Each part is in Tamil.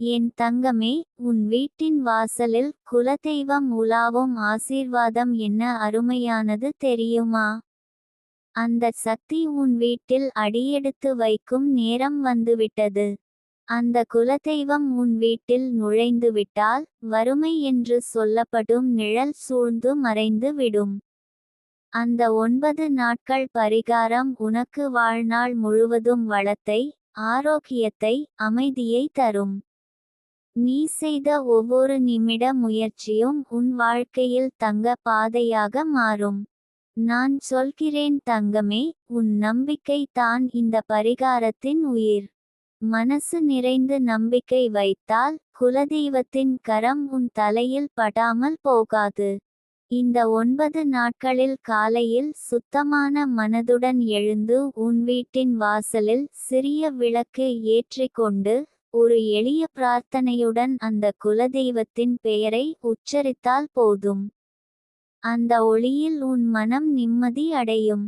என் தங்கமே உன் வீட்டின் வாசலில் குலதெய்வம் உலாவும் ஆசீர்வாதம் என்ன அருமையானது தெரியுமா? அந்த சக்தி உன் வீட்டில் அடியெடுத்து வைக்கும் நேரம் வந்துவிட்டது. அந்த குலதெய்வம் உன் வீட்டில் நுழைந்துவிட்டால் வறுமை என்று சொல்லப்படும் நிழல் சூழ்ந்து மறைந்து விடும். அந்த ஒன்பது நாட்கள் பரிகாரம் உனக்கு வாழ்நாள் முழுவதும் வளத்தை ஆரோக்கியத்தை அமைதியை தரும். நீ செய்த ஒவ்வொரு நிமிட முயற்சியும் உன் வாழ்க்கையில் தங்க பாதையாக மாறும். நான் சொல்கிறேன் தங்கமே உன் நம்பிக்கை தான் இந்த பரிகாரத்தின் உயிர். மனசு நிறைந்து நம்பிக்கை வைத்தால் குலதெய்வத்தின் கரம் உன் தலையில் படாமல் போகாது. இந்த ஒன்பது நாட்களில் காலையில் சுத்தமான மனதுடன் எழுந்து உன் வீட்டின் வாசலில் சிறிய விளக்கு ஏற்றிக்கொண்டு ஒரு எளிய பிரார்த்தனையுடன் அந்த குலதெய்வத்தின் பெயரை உச்சரித்தால் போதும். அந்த ஒளியில் உன் மனம் நிம்மதி அடையும்.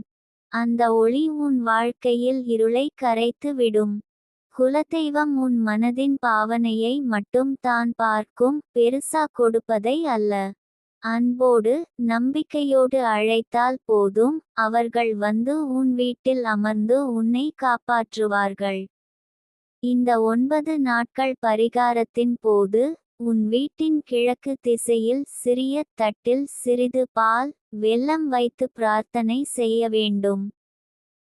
அந்த ஒளி உன் வாழ்க்கையில் இருளை கரைத்து விடும். குலதெய்வம் உன் மனதின் பாவனையை மட்டும் தான் பார்க்கும் பெருசா கொடுப்பதை அல்ல. அன்போடு நம்பிக்கையோடு அழைத்தால் போதும் அவர்கள் வந்து உன் வீட்டில் அமர்ந்து உன்னை காப்பாற்றுவார்கள். இந்த ஒன்பது நாட்கள் பரிகாரத்தின் போது உன் வீட்டின் கிழக்கு திசையில் சிறிய தட்டில் சிறிது பால் வெல்லம் வைத்து பிரார்த்தனை செய்ய வேண்டும்.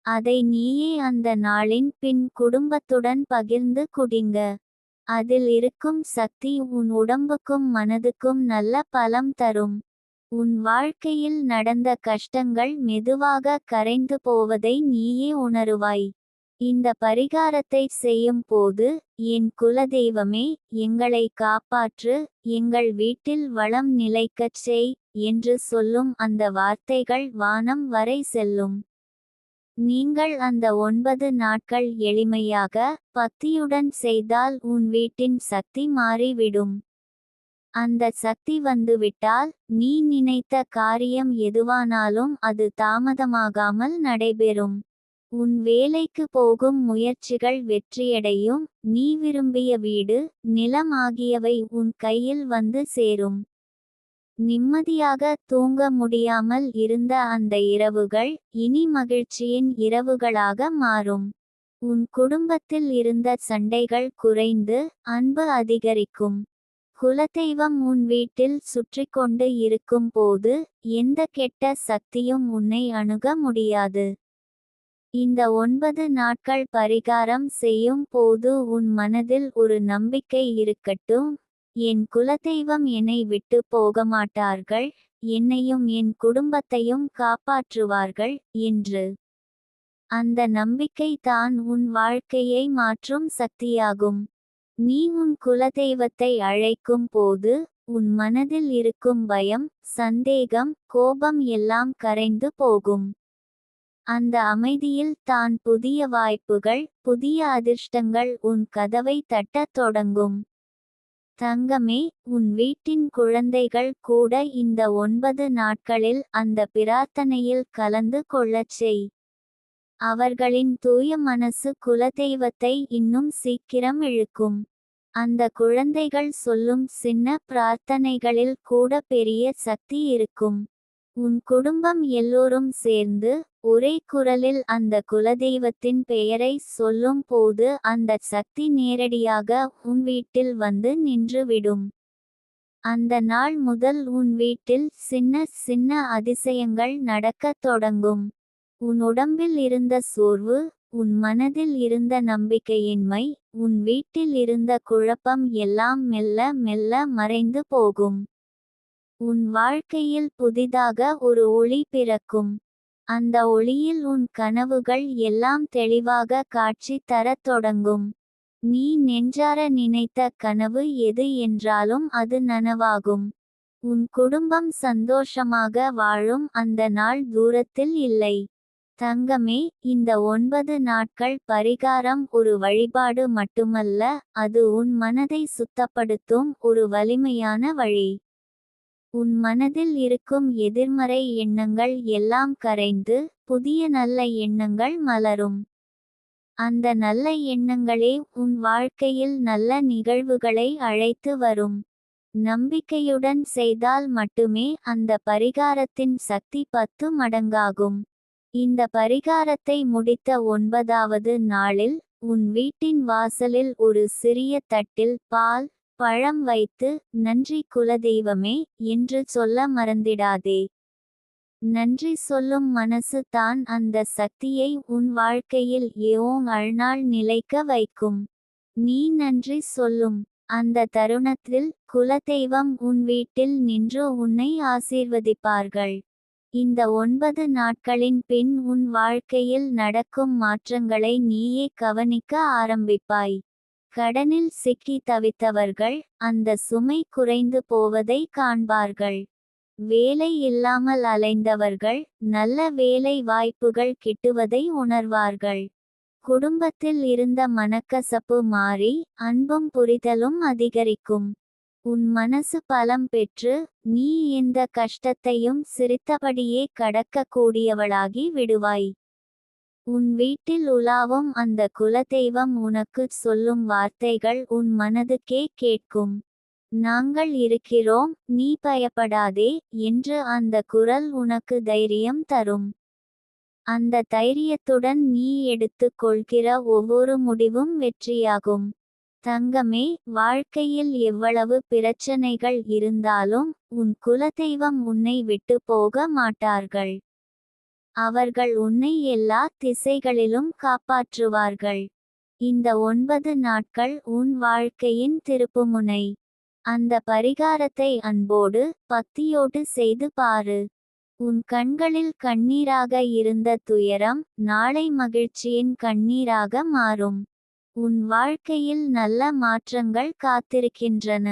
அதை நீயே அந்த நாளின் பின் குடும்பத்துடன் பகிர்ந்து குடிங்க. அதில் இருக்கும் சக்தி உன் உடம்புக்கும் மனதுக்கும் நல்ல பலம் தரும். உன் வாழ்க்கையில் நடந்த கஷ்டங்கள் மெதுவாக கரைந்து போவதை நீயே உணருவாய். இந்த பரிகாரத்தை செய்யும் போது என் குலதெய்வமே எங்களை காப்பாற்று எங்கள் வீட்டில் வளம் நிலைக்கச் செய் என்று சொல்லும் அந்த வார்த்தைகள் வானம் வரை செல்லும். நீங்கள் அந்த ஒன்பது நாட்கள் எளிமையாக பக்தியுடன் செய்தால் உன் வீட்டின் சக்தி மாறிவிடும். அந்த சக்தி வந்துவிட்டால் நீ நினைத்த காரியம் எதுவானாலும் அது தாமதமாகாமல் நடைபெறும். உன் வேலைக்கு போகும் முயற்சிகள் வெற்றியடையும். நீ விரும்பிய வீடு நிலம் ஆகியவை உன் கையில் வந்து சேரும். நிம்மதியாக தூங்க முடியாமல் இருந்த அந்த இரவுகள் இனி மகிழ்ச்சியின் இரவுகளாக மாறும். உன் குடும்பத்தில் இருந்த சண்டைகள் குறைந்து அன்பு அதிகரிக்கும். குலதெய்வம் உன் வீட்டில் சுற்றி கொண்டு இருக்கும் போது எந்த கெட்ட சக்தியும் உன்னை அணுக முடியாது. இந்த ஒன்பது நாட்கள் பரிகாரம் செய்யும் போது உன் மனதில் ஒரு நம்பிக்கை இருக்கட்டும். என் குலதெய்வம் என்னை விட்டு போகமாட்டார்கள். என்னையும் என் குடும்பத்தையும் காப்பாற்றுவார்கள் என்று. அந்த நம்பிக்கை தான் உன் வாழ்க்கையை மாற்றும் சக்தியாகும். நீ உன் குலதெய்வத்தை அழைக்கும் போது உன் மனதில் இருக்கும் பயம் சந்தேகம் கோபம் எல்லாம் கரைந்து போகும். அந்த அமைதியில் தான் புதிய வாய்ப்புகள் புதிய அதிர்ஷ்டங்கள் உன் கதவை தட்டத் தொடங்கும். தங்கமே உன் வீட்டின் குழந்தைகள் கூட இந்த ஒன்பது நாட்களில் அந்த பிரார்த்தனையில் கலந்து கொள்ளச் செய். அவர்களின் தூய மனசு குலதெய்வத்தை இன்னும் சீக்கிரம் இழுக்கும். அந்த குழந்தைகள் சொல்லும் சின்ன பிரார்த்தனைகளில் கூட பெரிய சக்தி இருக்கும். உன் குடும்பம் எல்லோரும் சேர்ந்து ஒரே குரலில் அந்த குலதெய்வத்தின் பெயரை சொல்லும் போது அந்த சக்தி நேரடியாக உன் வீட்டில் வந்து நின்றுவிடும். அந்த நாள் முதல் உன் வீட்டில் சின்ன சின்ன அதிசயங்கள் நடக்கத் தொடங்கும். உன் உடம்பில் இருந்த சோர்வு உன் மனதில் இருந்த நம்பிக்கையின்மை உன் வீட்டில் இருந்த குழப்பம் எல்லாம் மெல்ல மெல்ல மறைந்து போகும். உன் வாழ்க்கையில் புதிதாக ஒரு ஒளி பிறக்கும். அந்த ஒளியில் உன் கனவுகள் எல்லாம் தெளிவாக காட்சி தரத் தொடங்கும். நீ நெஞ்சார நினைத்த கனவு எது என்றாலும் அது நனவாகும். உன் குடும்பம் சந்தோஷமாக வாழும் அந்த நாள் தூரத்தில் இல்லை. தங்கமே இந்த ஒன்பது நாட்கள் பரிகாரம் ஒரு வழிபாடு மட்டுமல்ல அது உன் மனதை சுத்தப்படுத்தும் ஒரு வலிமையான வழி. உன் மனதில் இருக்கும் எதிர்மறை எண்ணங்கள் எல்லாம் கரைந்து புதிய நல்ல எண்ணங்கள் மலரும். அந்த நல்ல எண்ணங்களே உன் வாழ்க்கையில் நல்ல நிகழ்வுகளை அழைத்து வரும். நம்பிக்கையுடன் செய்தால் மட்டுமே அந்த பரிகாரத்தின் சக்தி பத்து மடங்காகும். இந்த பரிகாரத்தை முடித்த ஒன்பதாவது நாளில் உன் வீட்டின் வாசலில் ஒரு சிறிய தட்டில் பால் பழம் வைத்து நன்றி குலதெய்வமே என்று சொல்ல மறந்திடாதே. நன்றி சொல்லும் மனசு தான் அந்த சக்தியை உன் வாழ்க்கையில் ஏவோங் அழ்நாள் நிலைக்க வைக்கும். நீ நன்றி சொல்லும் அந்த தருணத்தில் குலதெய்வம் உன் வீட்டில் நின்று உன்னை ஆசீர்வதிப்பார்கள். இந்த ஒன்பது நாட்களின் பின் உன் வாழ்க்கையில் நடக்கும் மாற்றங்களை நீயே கவனிக்க ஆரம்பிப்பாய். கடனில் சிக்கி தவித்தவர்கள் அந்த சுமை குறைந்து போவதை காண்பார்கள். வேலை இல்லாமல் அலைந்தவர்கள் நல்ல வேலை வாய்ப்புகள் கிட்டுவதை உணர்வார்கள். குடும்பத்தில் இருந்த மனக்கசப்பு மாறி அன்பும் புரிதலும் அதிகரிக்கும். உன் மனசு பலம் பெற்று நீ எந்த கஷ்டத்தையும் சிரித்தபடியே கடக்கக்கூடியவளாகி விடுவாய். உன் வீட்டில் உலாவும் அந்த குலதெய்வம் உனக்குச் சொல்லும் வார்த்தைகள் உன் மனதுக்கே கேட்கும். நாங்கள் இருக்கிறோம் நீ பயப்படாதே என்று அந்த குரல் உனக்கு தைரியம் தரும். அந்த தைரியத்துடன் நீ எடுத்துக் கொள்கிற ஒவ்வொரு முடிவும் வெற்றியாகும். தங்கமே வாழ்க்கையில் எவ்வளவு பிரச்சனைகள் இருந்தாலும் உன் குலதெய்வம் உன்னை விட்டு போக மாட்டார்கள். அவர்கள் உன்னை எல்லா திசைகளிலும் காப்பாற்றுவார்கள். இந்த ஒன்பது நாட்கள் உன் வாழ்க்கையின் திருப்புமுனை. அந்த பரிகாரத்தை அன்போடு பக்தியோடு செய்து பாரு. உன் கண்களில் கண்ணீராக இருந்த துயரம் நாளை மகிழ்ச்சியின் கண்ணீராக மாறும். உன் வாழ்க்கையில் நல்ல மாற்றங்கள் காத்திருக்கின்றன.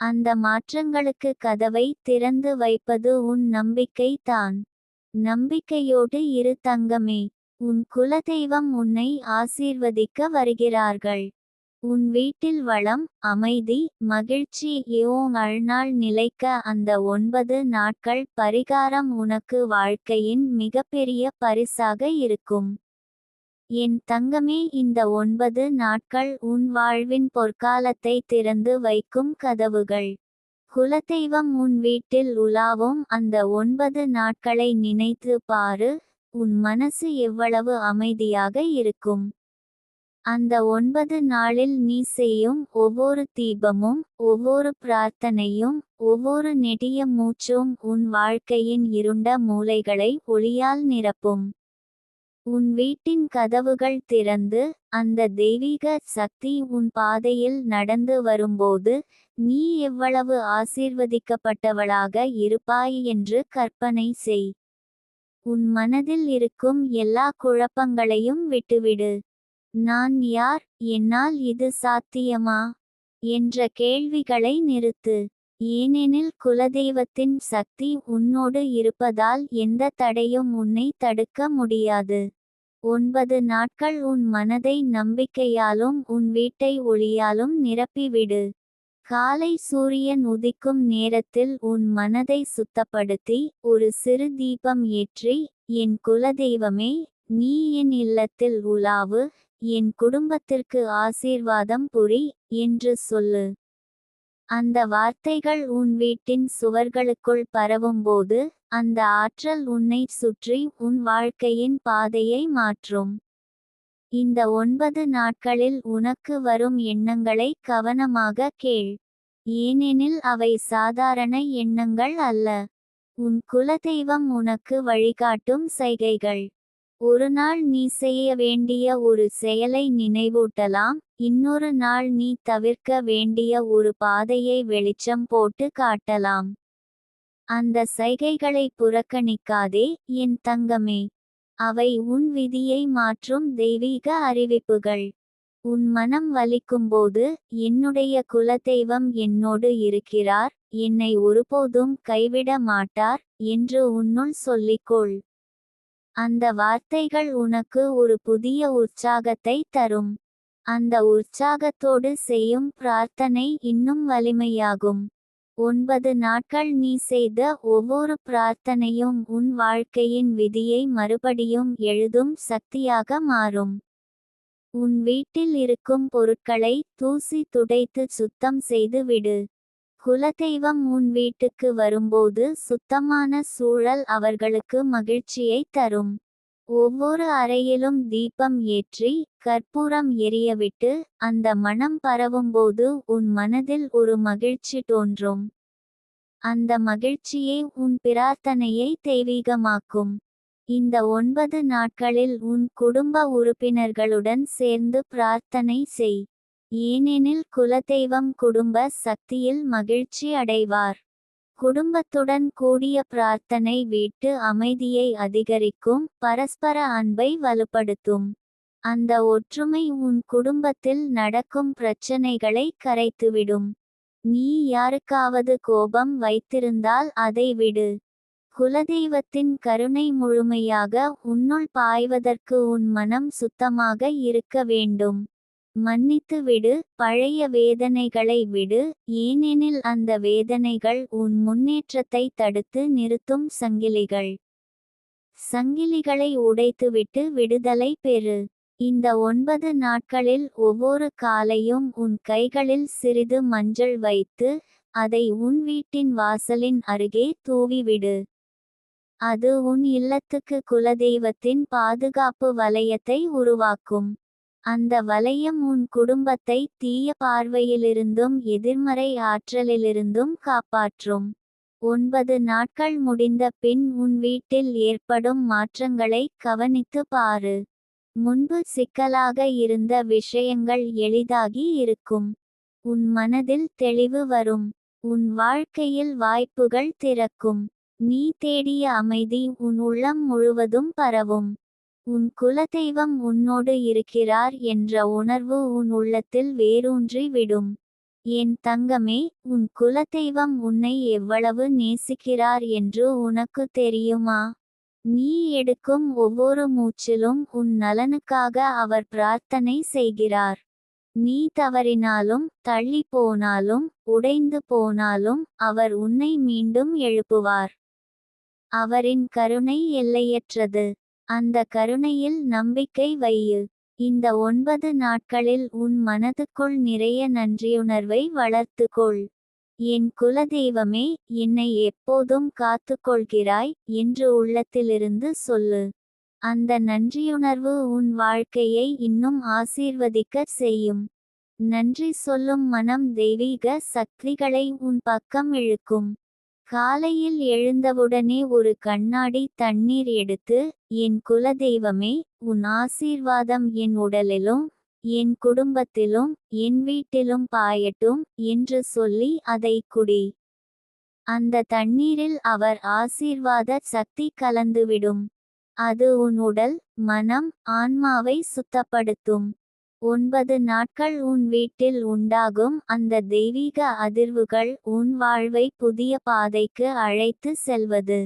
அந்த மாற்றங்களுக்கு கதவை திறந்து வைப்பது உன் நம்பிக்கை தான் நம்பிக்கையோடு இரு தங்கமே. உன் குலதெய்வம் உன்னை ஆசீர்வதிக்க வருகிறார்கள். உன் வீட்டில் வளம் அமைதி மகிழ்ச்சி ஏவோங் அழ்நாள் நிலைக்க அந்த ஒன்பது நாட்கள் பரிகாரம் உனக்கு வாழ்க்கையின் மிகப்பெரிய பரிசாக இருக்கும். என் தங்கமே இந்த ஒன்பது நாட்கள் உன் வாழ்வின் பொற்காலத்தை திறந்து வைக்கும் கதவுகள். குலதெய்வம் உன் வீட்டில் உலாவும் அந்த ஒன்பது நாட்களை நினைத்து பாரு உன் மனசு எவ்வளவு அமைதியாக இருக்கும். அந்த ஒன்பது நாளில் நீ செய்யும் ஒவ்வொரு தீபமும் ஒவ்வொரு பிரார்த்தனையும் ஒவ்வொரு நெடிய மூச்சும் உன் வாழ்க்கையின் இருண்ட மூலைகளை ஒளியால் நிரப்பும். உன் வீட்டின் கதவுகள் திறந்து அந்த தெய்வீக சக்தி உன் பாதையில் நடந்து வரும்போது நீ எவ்வளவு ஆசீர்வதிக்கப்பட்டவளாக இருப்பாய் என்று கற்பனை செய். உன் மனதில் இருக்கும் எல்லா குழப்பங்களையும் விட்டுவிடு. நான் யார்? என்னால் இது சாத்தியமா? என்ற கேள்விகளை நிறுத்து. ஏனெனில் குலதெய்வத்தின் சக்தி உன்னோடு இருப்பதால் எந்த தடையும் உன்னை தடுக்க முடியாது. ஒன்பது நாட்கள் உன் மனதை நம்பிக்கையாலும் உன் வீட்டை ஒளியாலும் நிரப்பிவிடு. காலை சூரியன் உதிக்கும் நேரத்தில் உன் மனதை சுத்தப்படுத்தி ஒரு சிறு தீபம் ஏற்றி என் குலதெய்வமே நீ என் இல்லத்தில் உலாவு என் குடும்பத்திற்கு ஆசீர்வாதம் புரி என்று சொல்லு. அந்த வார்த்தைகள் உன் வீட்டின் சுவர்களுக்குள் பரவும்போது அந்த ஆற்றல் உன்னை சுற்றி உன் வாழ்க்கையின் பாதையை மாற்றும். இந்த ஒன்பது நாட்களில் உனக்கு வரும் எண்ணங்களை கவனமாக கேள். ஏனெனில் அவை சாதாரண எண்ணங்கள் அல்ல. உன் குலதெய்வம் உனக்கு வழிகாட்டும் சைகைகள். ஒரு நாள் நீ செய்ய வேண்டிய ஒரு செயலை நினைவூட்டலாம் இன்னொரு நாள் நீ தவிர்க்க வேண்டிய ஒரு பாதையை வெளிச்சம் போட்டு காட்டலாம். அந்த சைகைகளை புறக்கணிக்காதே என் தங்கமே. அவை உன் விதியை மாற்றும் தெய்வீக அறிவிப்புகள். உன் மனம் வலிக்கும்போது என்னுடைய குலதெய்வம் என்னோடு இருக்கிறார் என்னை ஒருபோதும் கைவிட மாட்டார் என்று உன்னுள் சொல்லிக்கொள். அந்த வார்த்தைகள் உனக்கு ஒரு புதிய உற்சாகத்தை தரும். அந்த உற்சாகத்தோடு செய்யும் பிரார்த்தனை இன்னும் வலிமையாகும். ஒன்பது நாட்கள் நீ செய்த ஒவ்வொரு பிரார்த்தனையும் உன் வாழ்க்கையின் விதியை மறுபடியும் எழுதும் சக்தியாக மாறும். உன் வீட்டில் இருக்கும் பொருட்களை தூசி துடைத்து சுத்தம் செய்து விடு. குலதெய்வம் உன் வீட்டுக்கு வரும்போது சுத்தமான சூழல் அவர்களுக்கு மகிழ்ச்சியை தரும். ஒவ்வொரு அறையிலும் தீபம் ஏற்றி கற்பூரம் எரியவிட்டு அந்த மணம் பரவும்போது உன் மனதில் ஒரு மகிழ்ச்சி தோன்றும். அந்த மகிழ்ச்சியே உன் பிரார்த்தனையை தெய்வீகமாக்கும். இந்த ஒன்பது நாட்களில் உன் குடும்ப உறுப்பினர்களுடன் சேர்ந்து பிரார்த்தனை செய். ஏனெனில் குலதெய்வம் குடும்ப சக்தியில் மகிழ்ச்சி அடைவார். குடும்பத்துடன் கூடிய பிரார்த்தனை வீட்டு அமைதியை அதிகரிக்கும் பரஸ்பர அன்பை வலுப்படுத்தும். அந்த ஒற்றுமை உன் குடும்பத்தில் நடக்கும் பிரச்சனைகளை கரைத்துவிடும். நீ யாருக்காவது கோபம் வைத்திருந்தால் அதை விடு. குலதெய்வத்தின் கருணை முழுமையாக உன்னுள் பாய்வதற்கு உன் மனம் சுத்தமாக இருக்க வேண்டும். மன்னித்து விடு பழைய வேதனைகளை விடு ஏனெனில் அந்த வேதனைகள் உன் முன்னேற்றத்தை தடுத்து நிறுத்தும் சங்கிலிகள். சங்கிலிகளை உடைத்துவிட்டு விடுதலை பெறு. இந்த ஒன்பது நாட்களில் ஒவ்வொரு காலையும் உன் கைகளில் சிறிது மஞ்சள் வைத்து அதை உன் வீட்டின் வாசலின் அருகே தூவிவிடு. அது உன் இல்லத்துக்கு குலதெய்வத்தின் பாதுகாப்பு வலயத்தை உருவாக்கும். அந்த வலயம் உன் குடும்பத்தை தீய பார்வையிலிருந்தும் எதிர்மறை ஆற்றலிலிருந்தும் காப்பாற்றும். ஒன்பது நாட்கள் முடிந்த பின் உன் வீட்டில் ஏற்படும் மாற்றங்களை கவனித்து பாரு. முன்பு சிக்கலாக இருந்த விஷயங்கள் எளிதாகி இருக்கும். உன் மனதில் தெளிவு வரும். உன் வாழ்க்கையில் வாய்ப்புகள் திறக்கும். நீ தேடிய அமைதி உன் உள்ளம் முழுவதும் பரவும். உன் குலதெய்வம் உன்னோடு இருக்கிறார் என்ற உணர்வு உன் உள்ளத்தில் வேரூன்றி விடும். என் தங்கமே உன் குலதெய்வம் உன்னை எவ்வளவு நேசிக்கிறார் என்று உனக்கு தெரியுமா? நீ எடுக்கும் ஒவ்வொரு மூச்சிலும் உன் நலனுக்காக அவர் பிரார்த்தனை செய்கிறார். நீ தவறினாலும் தள்ளி போனாலும் உடைந்து போனாலும் அவர் உன்னை மீண்டும் எழுப்புவார். அவரின் கருணை எல்லையற்றது. அந்த கருணையில் நம்பிக்கை வையு. இந்த ஒன்பது நாட்களில் உன் மனதுக்குள் நிறைய நன்றியுணர்வை வளர்த்துக்கொள். என் குலதெய்வமே என்னை எப்போதும் காத்துக்கொள்கிறாய் என்று உள்ளத்திலிருந்து சொல்லு. அந்த நன்றியுணர்வு உன் வாழ்க்கையை இன்னும் ஆசீர்வதிக்க செய்யும். நன்றி சொல்லும் மனம் தெய்வீக சக்திகளை உன் பக்கம் இழுக்கும். காலையில் எழுந்தவுடனே ஒரு கண்ணாடி தண்ணீர் எடுத்து என் குலதெய்வமே உன் ஆசீர்வாதம் என் உடலிலும் என் குடும்பத்திலும் என் வீட்டிலும் பாயட்டும் என்று சொல்லி அதை குடி. அந்த தண்ணீரில் அவர் ஆசீர்வாத சக்தி கலந்துவிடும். அது உன் உடல் மனம் ஆன்மாவை சுத்தப்படுத்தும். ஒன்பது நாட்கள் உன் வீட்டில் உண்டாகும். அந்த தெய்வீக அதிர்வுகள் உன் வாழ்வை புதிய பாதைக்கு அழைத்து செல்வது.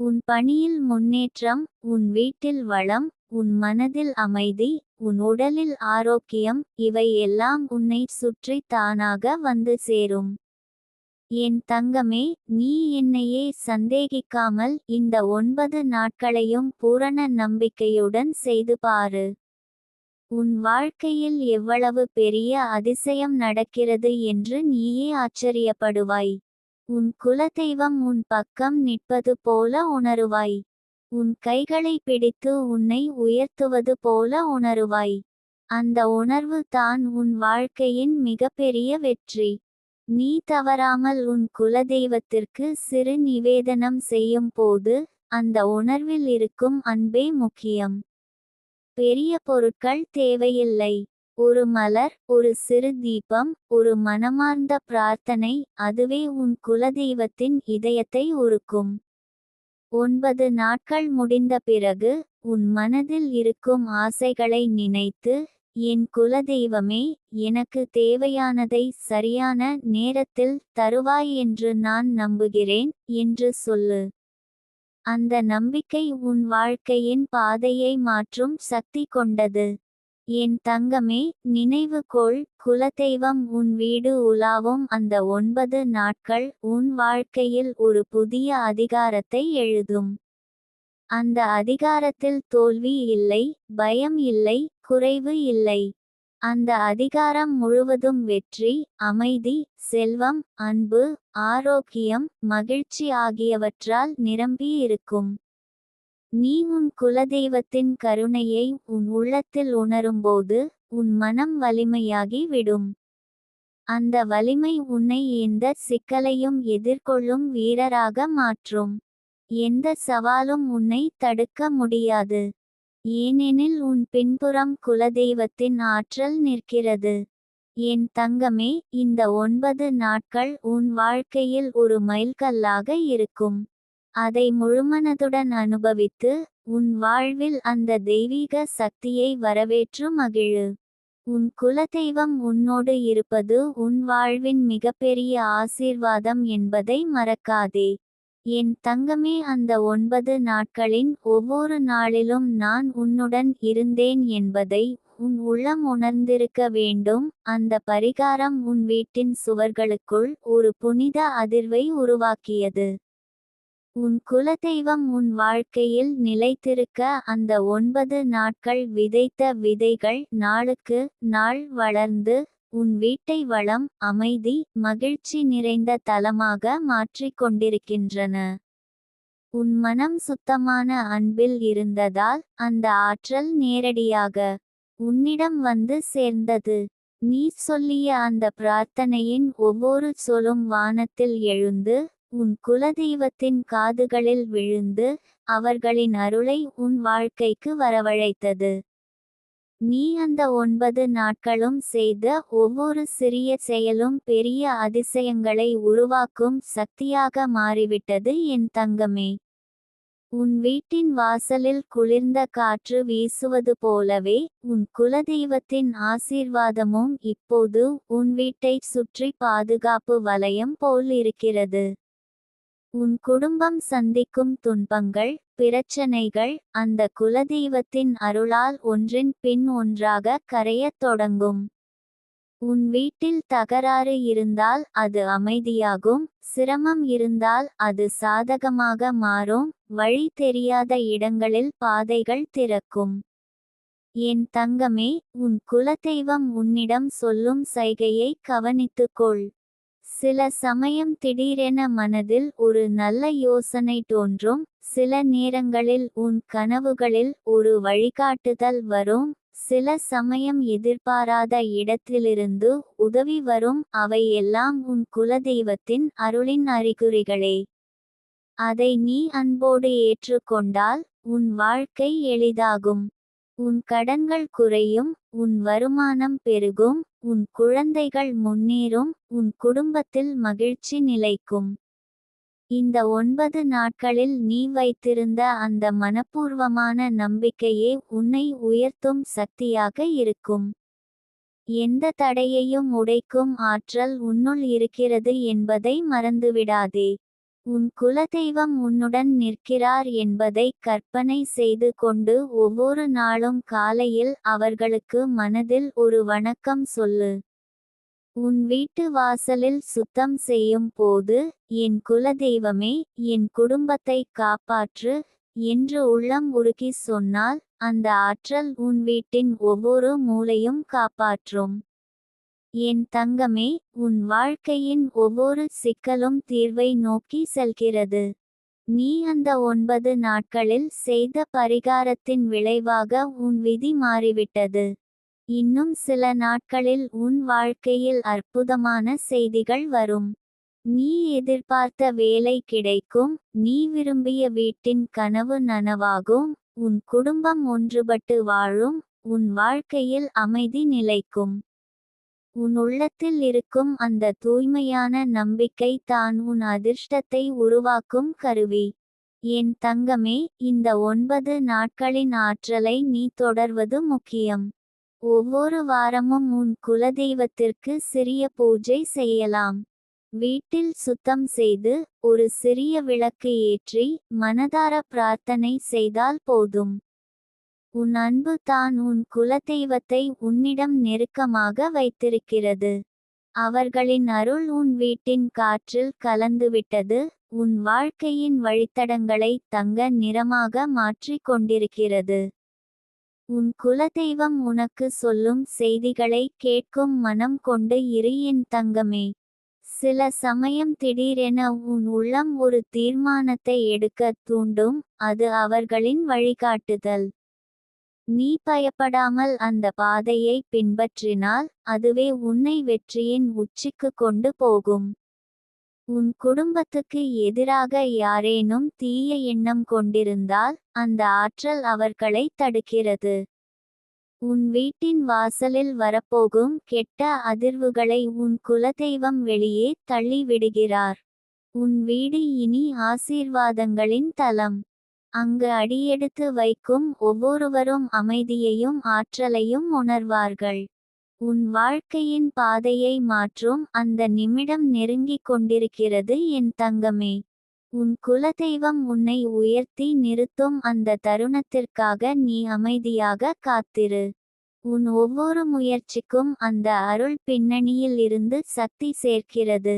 உன் பணியில் முன்னேற்றம் உன் வீட்டில் வளம் உன் மனதில் அமைதி உன் உடலில் ஆரோக்கியம் இவை எல்லாம் உன்னை சுற்றி தானாக வந்து சேரும். என் தங்கமே நீ என்னையே சந்தேகிக்காமல் இந்த ஒன்பது நாட்களையும் பூரண நம்பிக்கையுடன் செய்து பாரு. உன் வாழ்க்கையில் எவ்வளவு பெரிய அதிசயம் நடக்கிறது என்று நீயே ஆச்சரியப்படுவாய். உன் குலதெய்வம் உன் பக்கம் நிற்பது போல உணருவாய். உன் கைகளை பிடித்து உன்னை உயர்த்துவது போல உணருவாய். அந்த உணர்வு தான் உன் வாழ்க்கையின் மிகப்பெரிய வெற்றி. நீ தவறாமல் உன் குலதெய்வத்திற்கு சிறு நிவேதனம் செய்யும் போது அந்த உணர்வில் இருக்கும் அன்பே முக்கியம். பெரிய பொருட்கள் தேவையில்லை. ஒரு மலர் ஒரு சிறு தீபம் ஒரு மனமார்ந்த பிரார்த்தனை அதுவே உன் குலதெய்வத்தின் இதயத்தை உருக்கும். ஒன்பது நாட்கள் முடிந்த பிறகு உன் மனதில் இருக்கும் ஆசைகளை நினைத்து என் குலதெய்வமே எனக்கு தேவையானதை சரியான நேரத்தில் தருவாய் என்று நான் நம்புகிறேன் என்று சொல்லு. அந்த நம்பிக்கை உன் வாழ்க்கையின் பாதையை மாற்றும் சக்தி கொண்டது. என் தங்கமே நினைவு கொள் குலதெய்வம் உன் வீடு உலாவும். அந்த ஒன்பது நாட்கள் உன் வாழ்க்கையில் ஒரு புதிய அதிகாரத்தை எழுதும். அந்த அதிகாரத்தில் தோல்வி இல்லை பயம் இல்லை குறைவு இல்லை. அந்த அதிகாரம் முழுவதும் வெற்றி அமைதி செல்வம் அன்பு ஆரோக்கியம் மகிழ்ச்சி ஆகியவற்றால் நிரம்பியிருக்கும். நீ உன் குலதெய்வத்தின் கருணையை உன் உள்ளத்தில் உணரும்போது உன் மனம் வலிமையாகி விடும். அந்த வலிமை உன்னை எந்த சிக்கலையும் எதிர்கொள்ளும் வீரராக மாற்றும். எந்த சவாலும் உன்னை தடுக்க முடியாது. ஏனெனில் உன் பின்புறம் குலதெய்வத்தின் ஆற்றல் நிற்கிறது. என் தங்கமே இந்த ஒன்பது நாட்கள் உன் வாழ்க்கையில் ஒரு மைல்கல்லாக இருக்கும். அதை முழுமனதுடன் அனுபவித்து உன் வாழ்வில் அந்த தெய்வீக சக்தியை வரவேற்று மகிழு. உன் குலதெய்வம் உன்னோடு இருப்பது உன் வாழ்வின் மிகப்பெரிய ஆசீர்வாதம் என்பதை மறக்காதே. என் தங்கமே அந்த ஒன்பது நாட்களின் ஒவ்வொரு நாளிலும் நான் உன்னுடன் இருந்தேன் என்பதை உன் உள்ளம் உணர்ந்திருக்க வேண்டும். அந்த பரிகாரம் உன் வீட்டின் சுவர்களுக்குள் ஒரு புனித அதிர்வை உருவாக்கியது. உன் குலதெய்வம் உன் வாழ்க்கையில் நிலைத்திருக்க அந்த ஒன்பது நாட்கள் விதைத்த விதைகள் நாளுக்கு நாள் வளர்ந்து உன் வீட்டை வளம் அமைதி மகிழ்ச்சி நிறைந்த தலமாக மாற்றிக் கொண்டிருக்கின்றன. உன் மனம் சுத்தமான அன்பில் இருந்ததால் அந்த ஆற்றல் நேரடியாக உன்னிடம் வந்து சேர்ந்தது. நீ சொல்லிய அந்த பிரார்த்தனையின் ஒவ்வொரு சொலும் வானத்தில் எழுந்து உன் குலதெய்வத்தின் காதுகளில் விழுந்து அவர்களின் அருளை உன் வாழ்க்கைக்கு வரவழைத்தது. நீ அந்த ஒன்பது நாட்களும் செய்த ஒவ்வொரு சிறிய செயலும் பெரிய அதிசயங்களை உருவாக்கும் சக்தியாக மாறிவிட்டது என் தங்கமே. உன் வீட்டின் வாசலில் குளிர்ந்த காற்று வீசுவது போலவே உன் குலதெய்வத்தின் ஆசீர்வாதமும் இப்போது உன் வீட்டை சுற்றி பாதுகாப்பு வலயம் போல் இருக்கிறது. உன் குடும்பம் சந்திக்கும் துன்பங்கள் பிரச்சனைகள் அந்த குலதெய்வத்தின் அருளால் ஒன்றின் பின் ஒன்றாக கரையத் தொடங்கும். உன் வீட்டில் தகராறு இருந்தால் அது அமைதியாகும் சிரமம் இருந்தால் அது சாதகமாக மாறும் வழி தெரியாத இடங்களில் பாதைகள் திறக்கும். என் தங்கமே உன் குலதெய்வம் உன்னிடம் சொல்லும் சைகையை கவனித்துக்கொள். சில சமயம் திடீரென மனதில் ஒரு நல்ல யோசனை தோன்றும். சில நேரங்களில் உன் கனவுகளில் ஒரு வழிகாட்டுதல் வரும். சில சமயம் எதிர்பாராத இடத்திலிருந்து உதவி வரும். அவை எல்லாம் உன் குலதெய்வத்தின் அருளின் அறிகுறிகளே. அதை நீ அன்போடு ஏற்றுக்கொண்டால் உன் வாழ்க்கை எளிதாகும். உன் கடன்கள் குறையும். உன் வருமானம் பெருகும். உன் குழந்தைகள் முன்னேறும் உன் குடும்பத்தில் மகிழ்ச்சி நிலைக்கும். இந்த ஒன்பது நாட்களில் நீ வைத்திருந்த அந்த மனப்பூர்வமான நம்பிக்கையே உன்னை உயர்த்தும் சக்தியாக இருக்கும். எந்த தடையையும் உடைக்கும் ஆற்றல் உன்னுள் இருக்கிறது என்பதை மறந்துவிடாதே. உன் குலதெய்வம் உன்னுடன் நிற்கிறார் என்பதை கற்பனை செய்து கொண்டு ஒவ்வொரு நாளும் காலையில் அவர்களுக்கு மனதில் ஒரு வணக்கம் சொல்லு. உன் வீட்டு வாசலில் சுத்தம் செய்யும் போது என் குலதெய்வமே என் குடும்பத்தை காப்பாற்று என்று உள்ளம் உருகி சொன்னால் அந்த ஆற்றல் உன் வீட்டின் ஒவ்வொரு மூலையும் காப்பாற்றும். என் தங்கமே உன் வாழ்க்கையின் ஒவ்வொரு சிக்கலும் தீர்வை நோக்கி செல்கிறது. நீ அந்த ஒன்பது நாட்களில் செய்த பரிகாரத்தின் விளைவாக உன் விதி மாறிவிட்டது. இன்னும் சில நாட்களில் உன் வாழ்க்கையில் அற்புதமான செய்திகள் வரும். நீ எதிர்பார்த்த வேலை கிடைக்கும் நீ விரும்பிய வீட்டின் கனவு நனவாகும் உன் குடும்பம் ஒன்றுபட்டு வாழும் உன் வாழ்க்கையில் அமைதி நிலைக்கும். உன் உள்ளத்தில் இருக்கும் அந்த தூய்மையான நம்பிக்கை தான் உன் அதிர்ஷ்டத்தை உருவாக்கும் கருவி. என் தங்கமே இந்த ஒன்பது நாட்களின் ஆற்றலை நீ தொடர்வது முக்கியம். ஒவ்வொரு வாரமும் உன் குலதெய்வத்திற்கு சிறிய பூஜை செய்யலாம். வீட்டில் சுத்தம் செய்து ஒரு சிறிய விளக்கு ஏற்றி மனதார பிரார்த்தனை செய்தால் போதும். உன் அன்பு தான் உன் குலதெய்வத்தை உன்னிடம் நெருக்கமாக வைத்திருக்கிறது. அவர்களின் அருள் உன் வீட்டின் காற்றில் கலந்துவிட்டது உன் வாழ்க்கையின் வழித்தடங்களை தங்க நிறமாக மாற்றிக் கொண்டிருக்கிறது. உன் குலதெய்வம் உனக்கு சொல்லும் செய்திகளை கேட்கும் மனம் கொண்டு இரு என் தங்கமே. சில சமயம் திடீரென உன் உள்ளம் ஒரு தீர்மானத்தை எடுக்க தூண்டும் அது அவர்களின் வழிகாட்டுதல். நீ பயப்படாமல் அந்த பாதையை பின்பற்றினால் அதுவே உன்னை வெற்றியின் உச்சிக்கு கொண்டு போகும். உன் குடும்பத்துக்கு எதிராக யாரேனும் தீய எண்ணம் கொண்டிருந்தால் அந்த ஆற்றல் அவர்களை தடுக்கிறது. உன் வீட்டின் வாசலில் வரப்போகும் கெட்ட அதிர்வுகளை உன் குலதெய்வம் வெளியே தள்ளிவிடுகிறார். உன் வீடு இனி ஆசீர்வாதங்களின் தலம். அங்கு அடியெடுத்து வைக்கும் ஒவ்வொருவரும் அமைதியையும் ஆற்றலையும் உணர்வார்கள். உன் வாழ்க்கையின் பாதையை மாற்றும் அந்த நிமிடம் நெருங்கிக் கொண்டிருக்கிறது என் தங்கமே. உன் குலதெய்வம் உன்னை உயர்த்தி நிறுத்தும் அந்த தருணத்திற்காக நீ அமைதியாக காத்திரு. உன் ஒவ்வொரு முயற்சிக்கும் அந்த அருள் பின்னணியில் இருந்து சக்தி சேர்க்கிறது.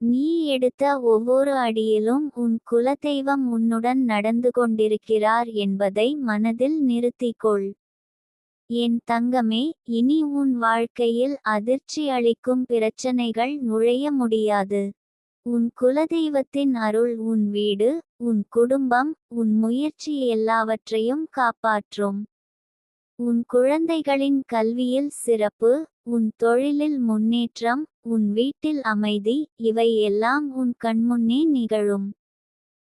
நீ எடுத்த ஒவ்வொரு அடியிலும் உன் குலதெய்வம் உன்னுடன் நடந்து கொண்டிருக்கிறார் என்பதை மனதில் நிறுத்திக்கொள். என் தங்கமே இனி உன் வாழ்க்கையில் அதிர்ச்சி அளிக்கும் பிரச்சனைகள் நுழைய முடியாது. உன் குலதெய்வத்தின் அருள் உன் வீடு உன் குடும்பம் உன் முயற்சி எல்லாவற்றையும் காப்பாற்றும். உன் குழந்தைகளின் கல்வியில் சிறப்பு உன் தொழிலில் முன்னேற்றம் உன் வீட்டில் அமைதி இவை எல்லாம் உன் கண்முன்னே நிகழும்.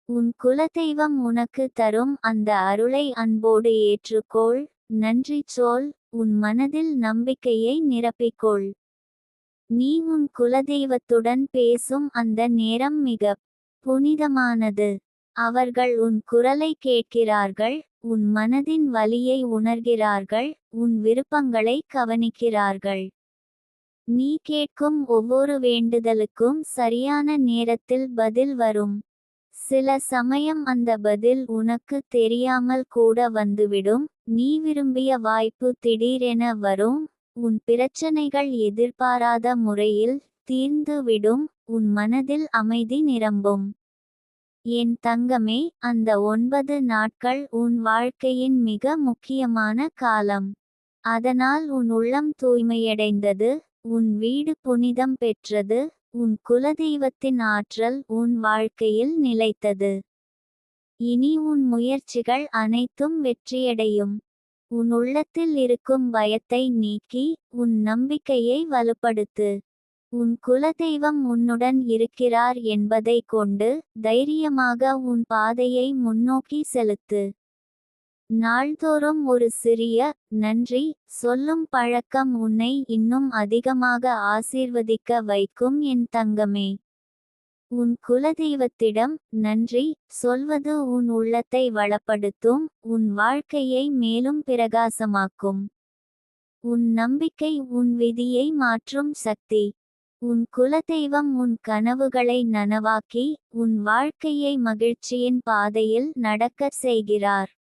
உன் குலதெய்வம் உனக்கு தரும் அந்த அருளை அன்போடு ஏற்றுக்கொள் நன்றி சொல் உன் மனதில் நம்பிக்கையை நிரப்பிக்கொள். நீ உன் குலதெய்வத்துடன் பேசும் அந்த நேரம் மிக புனிதமானது. அவர்கள் உன் குரலை கேட்கிறார்கள் உன் மனதின் வலியை உணர்கிறார்கள் உன் விருப்பங்களை கவனிக்கிறார்கள். நீ கேட்கும் ஒவ்வொரு வேண்டுதலுக்கும் சரியான நேரத்தில் பதில் வரும். சில சமயம் அந்த பதில் உனக்கு தெரியாமல் கூட வந்துவிடும். நீ விரும்பிய வாய்ப்பு திடீரென வரும். உன் பிரச்சனைகள் எதிர்பாராத முறையில் தீர்ந்துவிடும். உன் மனதில் அமைதி நிரம்பும். என் தங்கமே அந்த ஒன்பது நாட்கள் உன் வாழ்க்கையின் மிக முக்கியமான காலம். அதனால் உன் உள்ளம் தூய்மையடைந்தது உன் வீடு புனிதம் பெற்றது உன் குலதெய்வத்தின் ஆற்றல் உன் வாழ்க்கையில் நிலைத்தது. இனி உன் முயற்சிகள் அனைத்தும் வெற்றியடையும். உன் உள்ளத்தில் இருக்கும் பயத்தை நீக்கி உன் நம்பிக்கையை வலுப்படுத்து. உன் குலதெய்வம் உன்னுடன் இருக்கிறார் என்பதை கொண்டு தைரியமாக உன் பாதையை முன்னோக்கி செலுத்து. நாள்தோறும் ஒரு சிறிய நன்றி சொல்லும் பழக்கம் உன்னை இன்னும் அதிகமாக ஆசீர்வதிக்க வைக்கும் என் தங்கமே. உன் குலதெய்வத்திடம் நன்றி சொல்வது உன் உள்ளத்தை வளப்படுத்தும் உன் வாழ்க்கையை மேலும் பிரகாசமாக்கும். உன் நம்பிக்கை உன் விதியை மாற்றும் சக்தி. உன் குலதெய்வம் உன் கனவுகளை நனவாக்கி உன் வாழ்க்கையை மகிழ்ச்சியின் பாதையில் நடக்கச் செய்கிறார்.